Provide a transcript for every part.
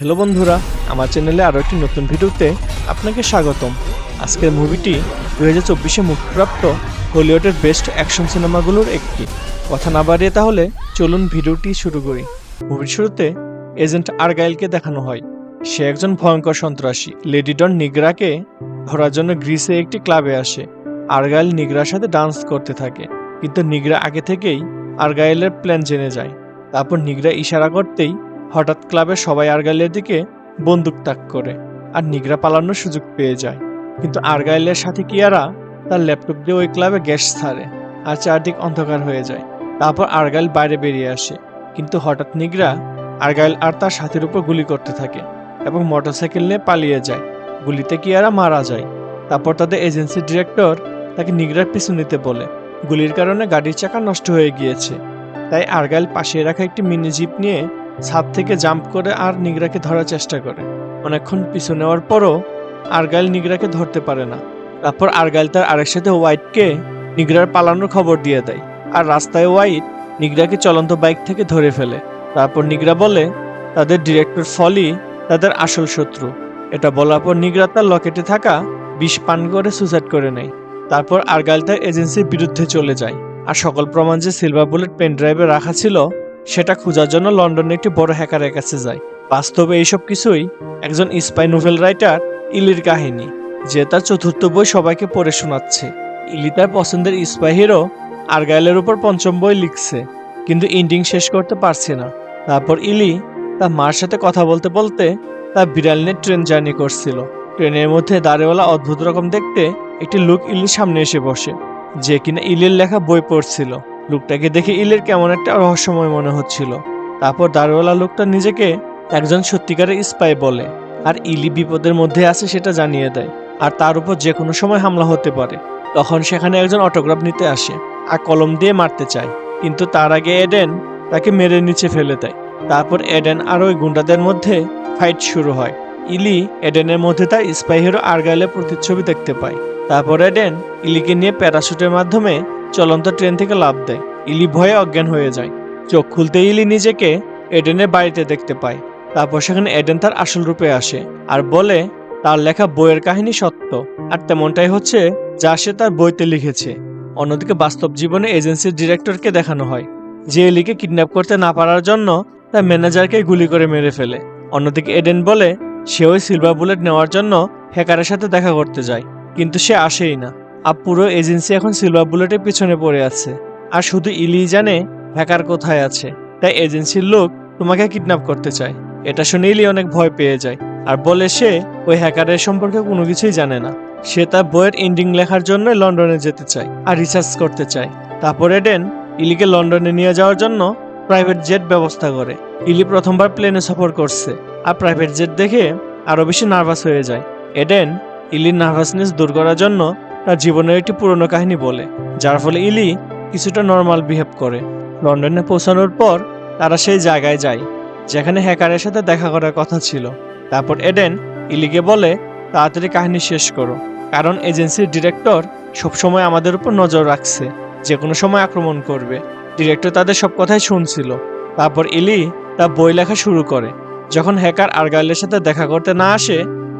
Hello বন্ধুরা, আমার চ্যানেলে আরও একটি নতুন ভিডিওতে আপনাকে স্বাগতম। আজকের মুভিটি দু হাজার চব্বিশে মুক্তিপ্রাপ্ত হলিউডের বেস্ট অ্যাকশন সিনেমাগুলোর একটি। কথা না বাড়িয়ে তাহলে চলুন ভিডিওটি শুরু করি। মুভির শুরুতে এজেন্ট আরগাইলকে দেখানো হয়। সে একজন ভয়ঙ্কর সন্ত্রাসী। লেডি ডন নিগ্রাকে ধরার জন্য গ্রিসে একটি ক্লাবে আসে। আরগাইল নিগ্রার সাথে ডান্স করতে থাকে। কিন্তু নিগ্রা আগে থেকেই আরগাইলের প্ল্যান জেনে যায়। তারপর নিগ্রা ইশারা করতেই হঠাৎ ক্লাবের সবাই আরগাইলের দিকে বন্দুক তাক করে আর নিগরা পালানোর সুযোগ পেয়ে যায়। কিন্তু আরগাইলের সাথে কিয়ারা তার ল্যাপটপ দিয়ে ওই ক্লাবে গ্যাস ছাড়ে আর চারদিক অন্ধকার হয়ে যায়। তারপর আরগাইল বাইরে বেরিয়ে আসে। কিন্তু হঠাৎ নিগরা আরগাইল আর তার সাথীর উপর গুলি করতে থাকে এবং মোটরসাইকেল নিয়ে পালিয়ে যায়। গুলিতে কিয়ারা মারা যায়। তারপর তাদের এজেন্সির ডিরেক্টর তাকে নিগরার পিছু নিতে বলে। গুলির কারণে গাড়ির চাকা নষ্ট হয়ে গিয়েছে। তাই আরগাইল পাশে রাখা একটি মিনি জিপ নিয়ে ছাদ থেকে জাম্প করে আর নিগরাকে ধরার চেষ্টা করে। অনেকক্ষণ পিছু নেওয়ার পরও আরগাইল নিগরাকে ধরতে পারে না। তারপর আরগাইল তার আরেক সাথে হোয়াইটকে নিগরার পালানোর খবর দিয়ে দেয়। আর রাস্তায় হোয়াইট নিগরাকে চলন্ত বাইক থেকে ধরে ফেলে। তারপর নিগরা বলে, তাদের ডিরেক্টর ফলি তাদের আসল শত্রু। এটা বলার পর নিগরা তার লকেটে থাকা বিষ পান করে সুসাইড করে নেয়। তারপর আরগাইল তার এজেন্সির বিরুদ্ধে চলে যায়। আর সকল প্রমাণ যে সিলভার বুলেট পেন ড্রাইভে রাখা ছিল সেটা খোঁজার জন্য লন্ডনে একটি বড় হ্যাকারের কাছে যায়। বাস্তবে এইসব কিছুই একজন স্পাই নোভেল রাইটার ইলির কাহিনী, যে তার চতুর্থ বই সবাইকে পড়ে শোনাচ্ছে। ইলি তার পছন্দের স্পাই হিরো আরগাইলের উপর পঞ্চম বই লিখছে, কিন্তু ইন্ডিং শেষ করতে পারছে না। তারপর ইলি তার মার সাথে কথা বলতে বলতে তার বিড়াল নিয়ে ট্রেন জার্নি করছিল। ট্রেনের মধ্যে দাঁড়িয়েওয়ালা অদ্ভুত রকম দেখতে একটি লোক ইলির সামনে এসে বসে, যে কিনা ইলির লেখা বই পড়ছিল। লোকটাকে দেখে ইলের কেমন একটা রহস্যময় মনে হচ্ছিল। তারপর দারওয়ালা লোকটা নিজেকে একজন সত্যিকারের স্পাই বলে, আর ইলি বিপদের মধ্যে আছে সেটা জানিয়ে দেয়, আর তার উপর যে কোনো সময় হামলা হতে পারে। তখন সেখানে একজন অটোগ্রাফ নিতে আসে, আর কলম দিয়ে মারতে চায়, কিন্তু তার আগে এডেন তাকে মেরে নিচে ফেলে দেয়। তারপর এডেন আর ওই গুন্ডাদের মধ্যে ফাইট শুরু হয়। ইলি এডেনের মধ্যে তার স্পাই হিরো আরগাইলের প্রতিচ্ছবি দেখতে পায়। তারপর এডেন ইলিকে নিয়ে প্যারাশুটের মাধ্যমে চলন্ত ট্রেন থেকে লাভ দেয়। ইলি ভয়ে অজ্ঞান হয়ে যায়। চোখ খুলতে ইলি নিজেকে এডেনের বাড়িতে দেখতে পায়। তারপর সেখানে এডেন তার আসল রূপে আসে আর বলে, তার লেখা বইয়ের কাহিনী সত্য। আর তেমনটাই হচ্ছে যা সে তার বইতে লিখেছে। অন্যদিকে বাস্তব জীবনে এজেন্সির ডিরেক্টরকে দেখানো হয়, যে এলিকে কিডন্যাপ করতে না পারার জন্য তার ম্যানেজারকে গুলি করে মেরে ফেলে। অন্যদিকে এডেন বলে, সে ওই সিলভার বুলেট নেওয়ার জন্য হ্যাকারের সাথে দেখা করতে যায়, কিন্তু সে আসেই না। আর পুরো এজেন্সি এখন সিলভার বুলেটের পিছনে পড়ে আছে। আর শুধু ইলি জানে হ্যাকার কোথায় আছে। তাই এজেন্সির লোক তোমাকে কিডন্যাপ করতে চায়। এটা শুনে ইলি অনেক ভয় পেয়ে যায়। আর বলে সে ওই হ্যাকারের সম্পর্কে কোনো কিছুই জানে না। সে তার বইয়ের এন্ডিং লেখার জন্য লন্ডনে যেতে চায় আর রিসার্চ করতে চায়। তারপর এডেন ইলিকে লন্ডনে নিয়ে যাওয়ার জন্য প্রাইভেট জেট ব্যবস্থা করে। ইলি প্রথমবার প্লেনে সফর করছে আর প্রাইভেট জেট দেখে আরও বেশি নার্ভাস হয়ে যায়। এডেন ইলির নার্ভাসনেস দূর করার জন্য তার জীবনের একটি পুরনো কাহিনী বলে, যার ফলে ইলি কিছুটা নর্মাল বিহেভ করে। লন্ডনে পৌঁছানোর পর তারা সেই জায়গায় যায়, যেখানে হ্যাকারের সাথে দেখা করার কথা ছিল। তারপর এডেন ইলিকে বলে, তাড়াতাড়ি কাহিনী শেষ করো, কারণ এজেন্সির ডিরেক্টর সবসময় আমাদের উপর নজর রাখছে যে কোনো সময় আক্রমণ করবে। ডিরেক্টর তাদের সব কথাই শুনছিল। তারপর ইলি তা বই লেখা শুরু করে। যখন হ্যাকার আরগাইলের সাথে দেখা করতে না আসে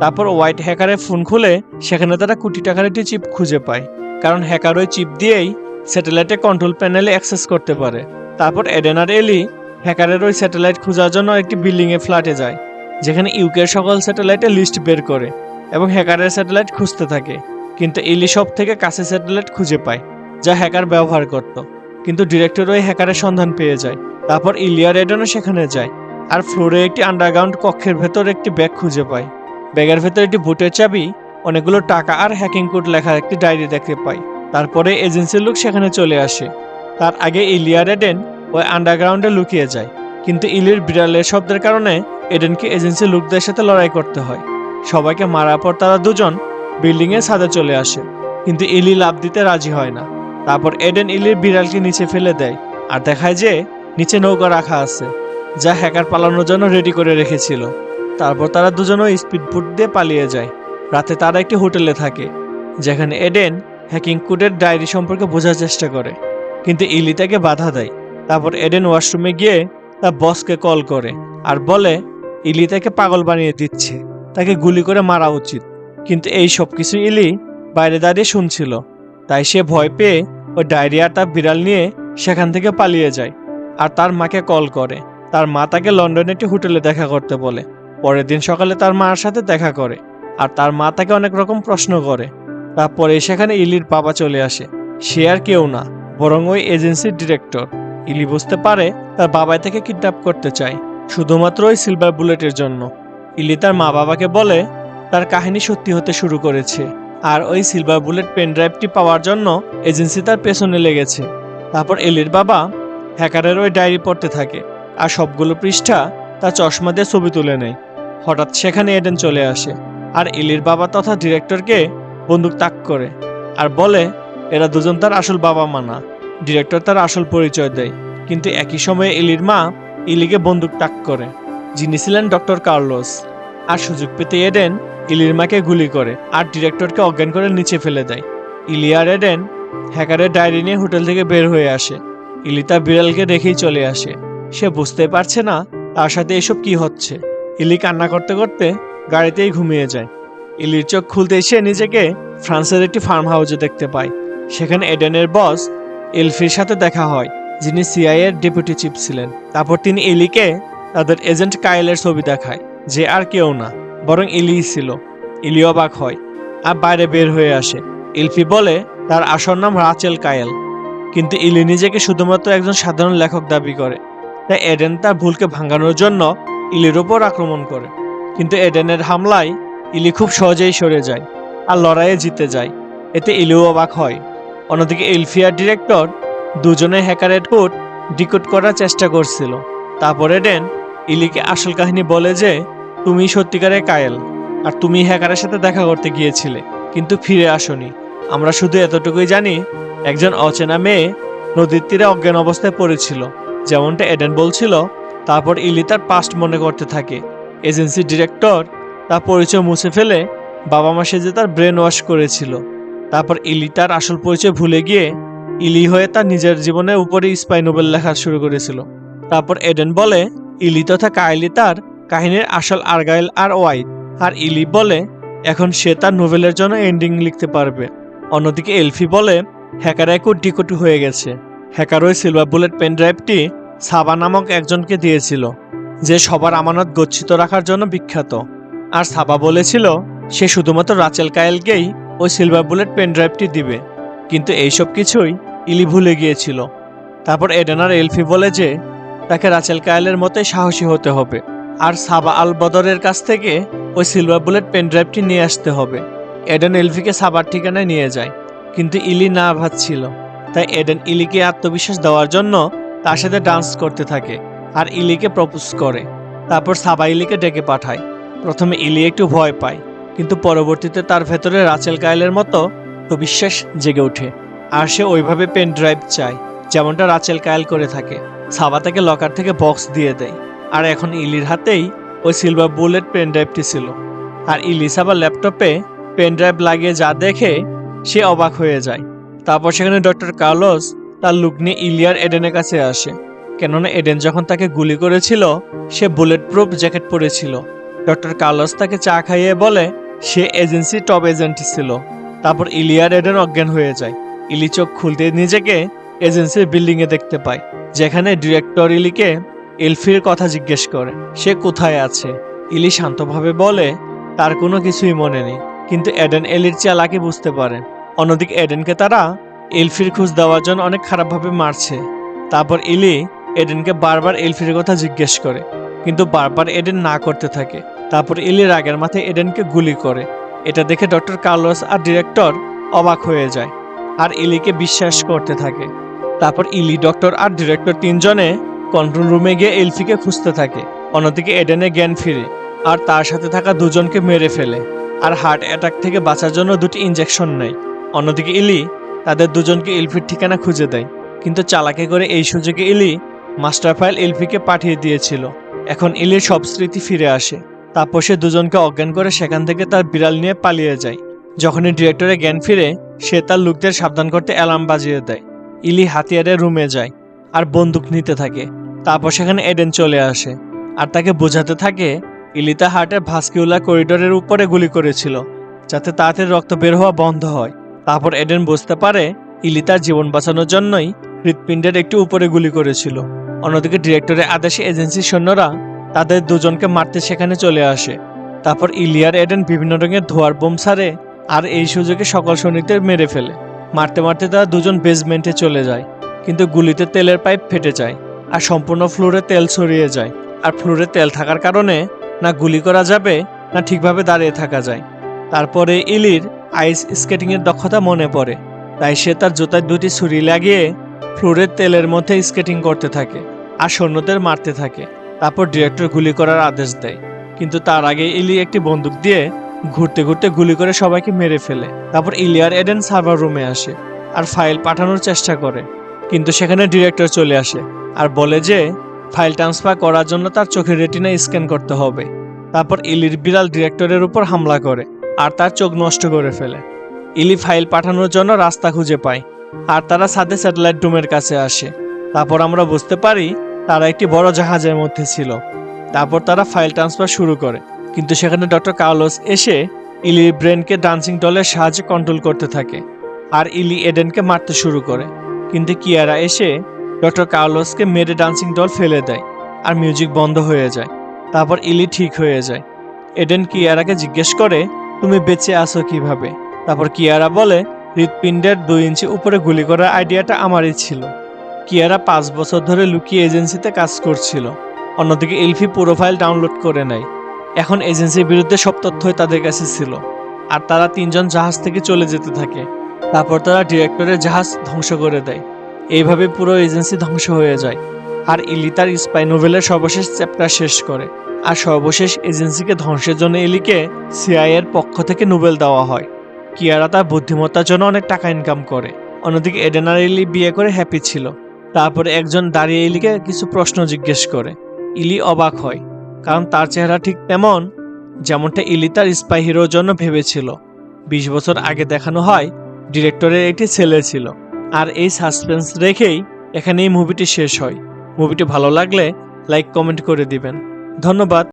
তারপর হোয়াইট হ্যাকারের ফোন খুলে সেখানে তারা কোটি টাকার একটি চিপ খুঁজে পায়। কারণ হ্যাকার ওই চিপ দিয়েই স্যাটেলাইটে কন্ট্রোল প্যানেলে অ্যাক্সেস করতে পারে। তারপর এডেনার এলি হ্যাকারের ওই স্যাটেলাইট খোঁজার জন্য একটি বিল্ডিংয়ে ফ্ল্যাটে যায়, যেখানে ইউকের সকল স্যাটেলাইটের লিস্ট বের করে এবং হ্যাকারের স্যাটেলাইট খুঁজতে থাকে। কিন্তু এলি সব থেকে কাছে স্যাটেলাইট খুঁজে পায়, যা হ্যাকার ব্যবহার করত। কিন্তু ডিরেক্টর ওই হ্যাকারের সন্ধান পেয়ে যায়। তারপর ইলিয়ার এডেনও সেখানে যায়, আর ফ্লোরে একটি আন্ডারগ্রাউন্ড কক্ষের ভেতর একটি ব্যাগ খুঁজে পায়। ব্যাগের ভেতরে একটি বুটের চাবি, অনেকগুলো টাকা আর হ্যাকিং কোড লেখা একটি ডায়েরি দেখতে পাই। তারপরে এজেন্সির লোক সেখানে চলে আসে। তার আগে ইলিয়ার এডেন ওই আন্ডারগ্রাউন্ডে লুকিয়ে যায়। কিন্তু ইলির বিড়ালের শব্দের কারণে এডেনকে এজেন্সির লোকদের সাথে লড়াই করতে হয়। সবাইকে মারার পর তারা দুজন বিল্ডিংয়ের ছাদে চলে আসে। কিন্তু ইলি লাভ দিতে রাজি হয় না। তারপর এডেন ইলির বিড়ালকে নিচে ফেলে দেয় আর দেখায় যে নিচে নৌকা রাখা আছে, যা হ্যাকার পালানোর জন্য রেডি করে রেখেছিল। তারপর তারা দুজনও স্পিডবোট দিয়ে পালিয়ে যায়। রাতে তারা একটি হোটেলে থাকে, যেখানে এডেন হ্যাকিং কোডের ডায়েরি সম্পর্কে বোঝার চেষ্টা করে। কিন্তু ইলি তাকে বাধা দেয়। তারপর এডেন ওয়াশরুমে গিয়ে তার বসকে কল করে আর বলে, ইলি তাকে পাগল বানিয়ে দিচ্ছে। তাকে গুলি করে মারা উচিত। কিন্তু এই সব কিছু ইলি বাইরে দাঁড়িয়ে শুনছিল। তাই সে ভয় পেয়ে ওই ডায়রিয়া তার বিড়াল নিয়ে সেখান থেকে পালিয়ে যায়। আর তার মাকে কল করে। তার মা তাকে লন্ডনে একটি হোটেলে দেখা করতে বলে। পরের দিন সকালে তার মার সাথে দেখা করে, আর তার মা তাকে অনেক রকম প্রশ্ন করে। তারপরে সেখানে ইলির বাবা চলে আসে। সে আর কেউ না, বরং ওই এজেন্সির ডিরেক্টর। ইলি বুঝতে পারে তার বাবাই তাকে কিডন্যাপ করতে চায়, শুধুমাত্র ওই সিলভার বুলেটের জন্য। ইলি তার মা বাবাকে বলে, তার কাহিনী সত্যি হতে শুরু করেছে, আর ওই সিলভার বুলেট পেন ড্রাইভটি পাওয়ার জন্য এজেন্সি তার পেছনে লেগেছে। তারপর এলির বাবা হ্যাকারের ওই ডায়েরি পড়তে থাকে, আর সবগুলো পৃষ্ঠা তার চশমা দিয়ে ছবি তুলে নেয়। হঠাৎ সেখানে এডেন চলে আসে আর ইলির বাবা তথা ডিরেক্টরকে বন্দুক তাক করে আর বলে, এরা দুজন তার আসল বাবা মা না। ডিরেক্টর তার আসল পরিচয় দেয়। কিন্তু একই সময়ে ইলির মা ইলিকে বন্দুক তাক করে, যিনি ছিলেন ডক্টর কার্লোস। আর সুযোগ পেতে এডেন ইলির মাকে গুলি করে আর ডিরেক্টরকে অজ্ঞান করে নিচে ফেলে দেয়। ইলি আর এডেন হ্যাকারের ডায়েরি নিয়ে হোটেল থেকে বের হয়ে আসে। ইলি তার বিড়ালকে রেখেই চলে আসে। সে বুঝতে পারছে না তার সাথে এসব কি হচ্ছে। ইলি কান্না করতে করতে গাড়িতেই ঘুমিয়ে যায়। ইলির চোখ খুলতে সে নিজেকে ফ্রান্সের একটি ফার্ম হাউসে দেখতে পায়। সেখানে এডেনের বস এলফির সাথে দেখা হয়, যিনি সিআই এর ডেপুটি চিফ ছিলেন। তারপর তিনি ইলিকে তাদের এজেন্ট কায়েলের ছবি দেখায়, যে আর কেউ না, বরং ইলি ছিল। ইলি অবাক হয় আর বাইরে বের হয়ে আসে। ইলফি বলে, তার আসল নাম রাচেল কায়েল। কিন্তু ইলি নিজেকে শুধুমাত্র একজন সাধারণ লেখক দাবি করে। তাই এডেন তার ভুলকে ভাঙানোর জন্য ইলির ওপর আক্রমণ করে। কিন্তু এডেনের হামলায় ইলি খুব সহজেই সরে যায় আর লড়াইয়ে জিতে যায়। এতে ইলিও অবাক হয়। অন্যদিকে ইলফিয়ার ডিরেক্টর দুজনে হ্যাকারের কোড ডিকোড করার চেষ্টা করছিল। তারপর এডেন ইলিকে আসল কাহিনী বলে যে, তুমি সত্যিকারে কায়েল আর তুমি হ্যাকারের সাথে দেখা করতে গিয়েছিলে, কিন্তু ফিরে আসনি। আমরা শুধু এতটুকুই জানি, একজন অচেনা মেয়ে নদীর তীরে অজ্ঞান অবস্থায় পড়েছিল। যেমনটা এডেন বলছিল তারপর ইলি তার পাস্ট মনে করতে থাকে। এজেন্সি ডিরেক্টর তার পরিচয় মুছে ফেলে বাবা মা সেজে তার ব্রেন ওয়াশ করেছিল। তারপর ইলি তার আসল পরিচয় ভুলে গিয়ে ইলি হয়ে তার নিজের জীবনের উপরে স্পাই নোবেল লেখা শুরু করেছিল। তারপর এডেন বলে, ইলি তথা কাইলি তার কাহিনীর আসল আর্গাইল আর ওয়াইট। আর ইলি বলে, এখন সে তার নোভেলের জন্য এন্ডিং লিখতে পারবে। অন্যদিকে এলফি বলে, হ্যাকার এক ডিকোটি হয়ে গেছে। হ্যাকার ওই সিলভার বুলেট পেন ড্রাইভটি সাবা নামক একজনকে দিয়েছিল, যে সবার আমানত গচ্ছিত রাখার জন্য বিখ্যাত। আর সাবা বলেছিল, সে শুধুমাত্র রাচেল কায়েলকেই ওই সিলভার বুলেট পেন ড্রাইভটি দিবে, কিন্তু এইসব কিছুই ইলি ভুলে গিয়েছিল। তারপর এডেনার এলফি বলে যে, তাকে রাচেল কায়েলের মতোই সাহসী হতে হবে, আর সাবা আল বদরের কাছ থেকে ওই সিলভার বুলেট পেন ড্রাইভটি নিয়ে আসতে হবে। এডেন এলফিকে সাবার ঠিকানায় নিয়ে যায়, কিন্তু ইলি না ভাবছিল। তাই এডেন ইলিকে আত্মবিশ্বাস দেওয়ার জন্য তার সাথে ডান্স করতে থাকে আর ইলিকে প্রপোজ করে। তারপর সাবা ইলিকে ডেকে পাঠায়। প্রথমে ইলি একটু ভয় পায়, কিন্তু পরবর্তীতে তার ভেতরে রাচেল কায়েলের মতো বিশ্বাস জেগে ওঠে। আর সে ওইভাবে পেন ড্রাইভ চায়, যেমনটা রাচেল কায়েল করে থাকে। সাবা তাকে লকার থেকে বক্স দিয়ে দেয়। আর এখন ইলির হাতেই ওই সিলভার বুলেট পেন ড্রাইভটি ছিল। আর ইলি সাবা ল্যাপটপে পেন ড্রাইভ লাগিয়ে যা দেখে সে অবাক হয়ে যায়। তারপর সেখানে ডক্টর কার্লোস তার লুক নিয়ে ইলিয়ার এডেনের কাছে আসে। কেননা এডেন যখন তাকে গুলি করেছিল, সে বুলেট প্রুফ জ্যাকেট পরেছিল। ডক্টর কার্লোস তাকে চা খাইয়ে বলে, সে এজেন্সি টপ এজেন্ট ছিল। তারপর ইলিয়ার এডেন অজ্ঞান হয়ে যায়। ইলি চোখ খুলতে নিজেকে এজেন্সির বিল্ডিংয়ে দেখতে পায়, যেখানে ডিরেক্টর ইলিকে এলফির কথা জিজ্ঞেস করে, সে কোথায় আছে? ইলি শান্তভাবে বলে, তার কোনো কিছুই মনে নেই। কিন্তু এডেন এলির চালাকি বুঝতে পারে। অন্যদিকে এডেনকে তারা এলফির খোঁজ দেওয়ার জন্য অনেক খারাপভাবে মারছে। তারপর ইলি এডেনকে বারবার এলফির কথা জিজ্ঞেস করে, কিন্তু বারবার এডেন না করতে থাকে। তারপর ইলি রাগের মাথায় এডেনকে গুলি করে। এটা দেখে ডক্টর কার্লোস আর ডিরেক্টর অবাক হয়ে যায় আর ইলিকে বিশ্বাস করতে থাকে। তারপর ইলি ডক্টর আর ডিরেক্টর তিনজনে কন্ট্রোল রুমে গিয়ে এলফিকে খুঁজতে থাকে। অন্যদিকে এডেনে জ্ঞান ফিরে আর তার সাথে থাকা দুজনকে মেরে ফেলে। আর হার্ট অ্যাটাক থেকে বাঁচার জন্য দুটি ইঞ্জেকশন নেয়। অন্যদিকে ইলি তাদের দুজনকে ইলফির ঠিকানা খুঁজে দেয়। কিন্তু চালাকি করে এই সুযোগে ইলি মাস্টার ফাইল ইলফিকে পাঠিয়ে দিয়েছিল। এখন ইলির সব স্মৃতি ফিরে আসে। তারপর সে দুজনকে অজ্ঞান করে সেখান থেকে তার বিড়াল নিয়ে পালিয়ে যায়। যখনই ডিরেক্টরে জ্ঞান ফিরে, সে তার লোকদের সাবধান করতে অ্যালার্ম বাজিয়ে দেয়। ইলি হাতিয়ারের রুমে যায় আর বন্দুক নিতে থাকে। তারপর সেখানে এডেন চলে আসে। আর তাকে বোঝাতে থাকে ইলিতা হার্টের ভাস্কিউলা করিডোরের উপরে গুলি করেছিল, যাতে তাড়াতাড়ি রক্ত বের হওয়া বন্ধ হয়। তারপর এডেন বুঝতে পারে ইলি তার জীবন বাঁচানোর জন্যই হৃৎপিণ্ডের একটু উপরে গুলি করেছিল। অন্যদিকে ডিরেক্টরের আদেশে এজেন্সির সৈন্যরা তাদের দুজনকে মারতে সেখানে চলে আসে। তারপর ইলিয়ার এডেন বিভিন্ন রঙের ধোয়ার বোম ছাড়ে আর এই সুযোগে সকল সৈনিকদের মেরে ফেলে। মারতে মারতে তারা দুজন বেসমেন্টে চলে যায়, কিন্তু গুলিতে তেলের পাইপ ফেটে যায় আর সম্পূর্ণ ফ্লোরে তেল ছড়িয়ে যায়। আর ফ্লোরে তেল থাকার কারণে না গুলি করা যাবে, না ঠিকভাবে দাঁড়িয়ে থাকা যায়। তারপরে ইলির আইস স্কেটিংয়ের দক্ষতা মনে পড়ে, তাই সে তার জুতায় দুটি ছুরি লাগিয়ে ফ্লোরের তেলের মধ্যে স্কেটিং করতে থাকে আর সৈন্যদের মারতে থাকে। তারপর ডিরেক্টর গুলি করার আদেশ দেয়। কিন্তু তার আগে ইলি একটি বন্দুক দিয়ে ঘুরতে ঘুরতে গুলি করে সবাইকে মেরে ফেলে। তারপর ইলিয়ার এডেন সার্ভার রুমে আসে আর ফাইল পাঠানোর চেষ্টা করে। কিন্তু সেখানে ডিরেক্টর চলে আসে আর বলে যে, ফাইল ট্রান্সফার করার জন্য তার চোখের রেটিনা স্ক্যান করতে হবে। তারপর ইলির বিড়াল ডিরেক্টরের উপর হামলা করে। আর তার চোখ নষ্ট করে ফেলে। ইলি ফাইল পাঠানোর জন্য রাস্তা খুঁজে পায়, আর তারা সাথে স্যাটেলাইট ডুমের কাছে আসে। তারপর আমরা বুঝতে পারি, তারা একটি বড় জাহাজের মধ্যে ছিল। তারপর তারা ফাইল ট্রান্সফার শুরু করে। কিন্তু সেখানে ডক্টর কার্লোস এসে ইলির ব্রেনকে ডান্সিং ডলের সাহায্যে কন্ট্রোল করতে থাকে, আর ইলি এডেনকে মারতে শুরু করে। কিন্তু কিয়ারা এসে ডক্টর কার্লোসকে মেরে ডান্সিং ডল ফেলে দেয়, আর মিউজিক বন্ধ হয়ে যায়। তারপর ইলি ঠিক হয়ে যায়। এডেন কিয়ারাকে জিজ্ঞেস করে তুমি বেঁচে আছো কীভাবে? তারপর কিয়ারা বলে, হৃৎপিণ্ডের দুই ইঞ্চি উপরে গুলি করার আইডিয়াটা আমারই ছিল। কিয়ারা পাঁচ বছর ধরে লুকিয়ে এজেন্সিতে কাজ করছিল। অন্যদিকে এলফি প্রোফাইল ডাউনলোড করে নেয়। এখন এজেন্সির বিরুদ্ধে সব তথ্যই তাদের কাছে ছিল। আর তারা তিনজন জাহাজ থেকে চলে যেতে থাকে। তারপর তারা ডিরেক্টরের জাহাজ ধ্বংস করে দেয়। এইভাবে পুরো এজেন্সি ধ্বংস হয়ে যায়। আর ইলি তার স্পাই নোভেলের সর্বশেষ চ্যাপ্টার শেষ করে। আর সর্বশেষ এজেন্সিকে ধ্বংসের জন্য এলিকে সিআই এর পক্ষ থেকে নোবেল দেওয়া হয়। কিয়ারা তার বুদ্ধিমত্তার জন্য অনেক টাকা ইনকাম করে। অন্যদিকে এডেন আর ইলি বিয়ে করে হ্যাপি ছিল। তারপরে একজন দাঁড়িয়ে ইলিকে কিছু প্রশ্ন জিজ্ঞেস করে। ইলি অবাক হয়, কারণ তার চেহারা ঠিক তেমন যেমনটা ইলি তার স্পাই হিরোর জন্য ভেবেছিল। বিশ বছর আগে দেখানো হয়, ডিরেক্টরের একটি ছেলে ছিল। আর এই সাসপেন্স রেখেই এখানে এই মুভিটি শেষ হয়। মুভিটি ভালো লাগলে লাইক কমেন্ট করে দিবেন। ধন্যবাদ।